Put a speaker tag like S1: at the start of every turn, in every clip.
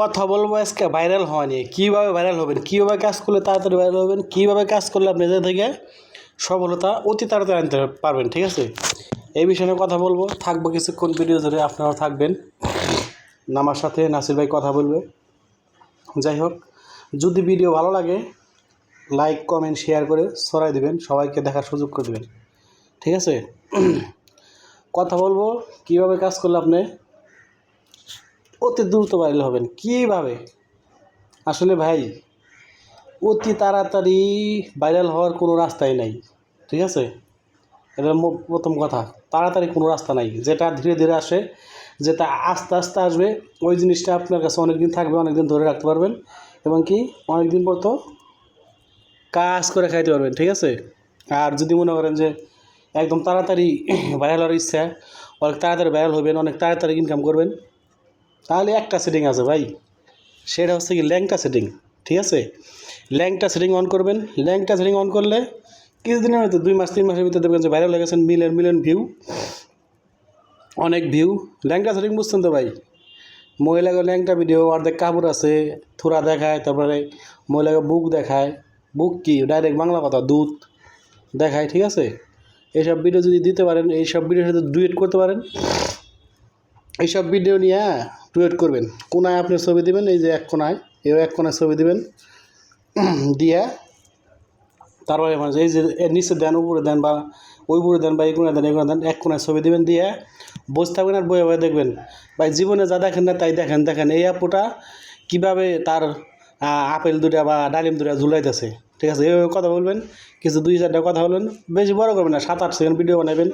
S1: কথা বলব আজকে ভাইরাল হয়নি কীভাবে ভাইরাল হবেন, কীভাবে কাজ করলে তাড়াতাড়ি ভাইরাল হবেন, কীভাবে কাজ করলে আপনি নিজে থেকে সফলতা অতি তাড়াতাড়ি আনতে পারবেন, ঠিক আছে? এই বিষয়ে নিয়ে কথা বলব। থাকব কিছুক্ষণ ভিডিও ধরে, আপনারাও থাকবেন। আমার সাথে নাসির ভাই কথা বলবে। যাই হোক, যদি ভিডিও ভালো লাগে লাইক কমেন্ট শেয়ার করে ছড়াই দেবেন, সবাইকে দেখার সুযোগ করে দেবেন। ঠিক আছে? কথা বলব, কীভাবে কাজ করলে আপনি অতি দ্রুত ভাইরাল হবেন। কীভাবে? আসলে ভাই, অতি তাড়াতাড়ি ভাইরাল হওয়ার কোনো রাস্তাই নাই, ঠিক আছে? এটা প্রথম কথা, তাড়াতাড়ি কোনো রাস্তা নাই। যেটা ধীরে ধীরে আসে, যেটা আস্তে আস্তে আসবে, ওই জিনিসটা আপনার কাছে অনেক দিন থাকবে অনেক দিন ধরে রাখতে পারবেন এবং কি অনেক দিন পর তো কাজ করে খাইতে পারবেন, ঠিক আছে? আর যদি মনে করেন যে একদম তাড়াতাড়ি ভাইরাল হওয়ার ইচ্ছা, অনেক তাড়াতাড়ি ভাইরাল হবেন, অনেক তাড়াতাড়ি ইনকাম করবেন তাহলে একটা সেটিং আছে ভাই। সেটা হচ্ছে কি ল্যাংটা সেটিং ঠিক আছে? ল্যাংটা সেটিং অন করবেন। ল্যাংটা সেটিং অন করলে কিছুদিনের ভিতরে দুই মাস, তিন মাসের ভিতরে দেখবেন যে ভাইরাল হয়ে গেছেন মিলিয়ন মিলিয়ন ভিউ অনেক ভিউ ল্যাংটা সেটিং বুঝছেন তো ভাই? মহিলাকে ল্যাংটা ভিডিও অর্ধেক কাপড় আছে, থুরা দেখায়, তারপরে মহিলাকে বুক দেখায়। বুক কি? ডাইরেক্ট বাংলা কথা, দুধ দেখায়, ঠিক আছে? এইসব ভিডিও যদি দিতে পারেন, এইসব ভিডিওর সাথে ডুয়েট করতে পারেন। এইসব ভিডিও নিয়ে ডুয়েট করবেন। কোনায় আপনি ছবি দিবেন, এই যে এক কোনায়, এও এক কোনায় ছবি দিবেন। দিয়ে তারপরে এই যে নিচে দেন, উপরে দেন বা ওই উপরে দেন বা এই কোনায় দেন, এই দেন, এক কোনায় ছবি দিবেন। দিয়ে বসে থাকবেন আর বয়ে বয়ে দেখবেন। ভাই, জীবনে যা দেখেন না তাই দেখেন। দেখেন এই আপুটা কীভাবে তার আপেল দুটা বা ডালিম দুটা ঝুলাইতেছে। ঠিক আছে? এইভাবে কথা বলবেন, কিছু দুই চারটা কথা বলবেন। বেশি বড় করবেন না, সাত আট সেকেন্ড ভিডিও বানাবেন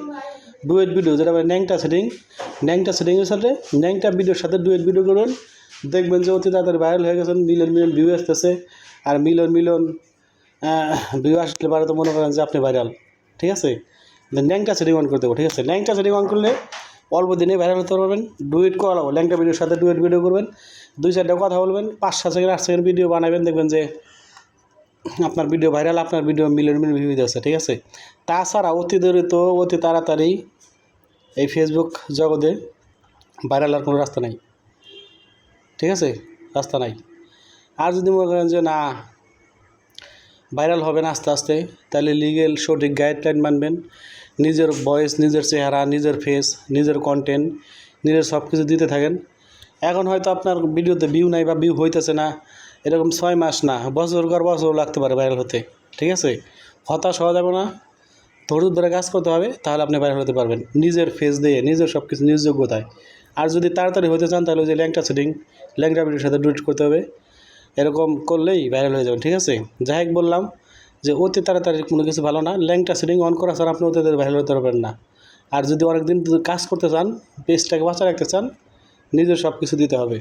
S1: ডুয়েট ভিডিও যেটা বলে ন্যাংটা সেটিং ন্যাংটা সেটিংয়ের সাথে ন্যাংটা ভিডিওর সাথে ডুয়েট ভিডিও করবেন দেখবেন যে অতি তাড়াতাড়ি ভাইরাল হয়ে গেছেন, মিলিয়ন মিলিয়ন ভিউ আসতেছে, আর মিলিয়ন মিলিয়ন ভিউ আসলে পারে তো মনে করেন যে আপনি ভাইরাল ঠিক আছে? ল্যাংটা সেটিং অন করে দেবো, ঠিক আছে? ল্যাংটা সেটিং অন করলে অল্প দিনে ভাইরাল হতে পারবেন ডুয়েট করা লাগবে ল্যাংটা ভিডিওর সাথে ডুয়েট ভিডিও করবেন, দুই চারটা কথা বলবেন, পাঁচ সাত সেকেন্ড আট সেকেন্ড ভিডিও বানাবেন, দেখবেন যে আপনার ভিডিও ভাইরাল, আপনার ভিডিও মিলিয়ন মিলিয়ন ভিউ দিচ্ছে ঠিক আছে? তাছাড়া অতি দরিত অতি তাড়াতাড়ি এই ফেসবুক জগতে ভাইরাল আর কোনো রাস্তা নাই, ঠিক আছে? রাস্তা নাই। আর যদি মনে করেন যে না ভাইরাল হবে না আস্তে আস্তে, তাহলে লিগেল সঠিক গাইডলাইন মানবেন। নিজের ভয়েস নিজের চেহারা, নিজের ফেস নিজের কন্টেন্ট নিজের সব কিছু দিতে থাকেন। এখন হয়তো আপনার ভিডিওতে ভিউ নাই বা ভিউ হইতেছে না। এরকম ছয় মাস না, বছর পর বছর লাগতে পারে ভাইরাল হতে, ঠিক আছে? হতাশ হওয়া যাবে না, ধৈর্য ধরে কাজ করতে হবে, তাহলে আপনি ভাইরাল হতে পারবেন। নিজের ফেস দিয়ে, নিজের সব কিছু নিজ যোগ্যতায়। আর যদি তাড়াতাড়ি হতে চান, তাহলে ওই যে ল্যাংটা সেটিং ল্যাংটা ভিডিওর সাথে ডুইট করতে হবে। এরকম করলেই ভাইরাল হয়ে যাবেন, ঠিক আছে? যাই হোক বললাম যে অতি তাড়াতাড়ি কোনো কিছু ভালো না, ল্যাংটা সেটিং অন করা ছাড়া আপনি অতি ভাইরাল হতে পারবেন না। আর যদি অনেকদিন কাজ করতে চান পেজটাকে বাঁচা রাখতে চান, নিজের সব কিছু দিতে হবে।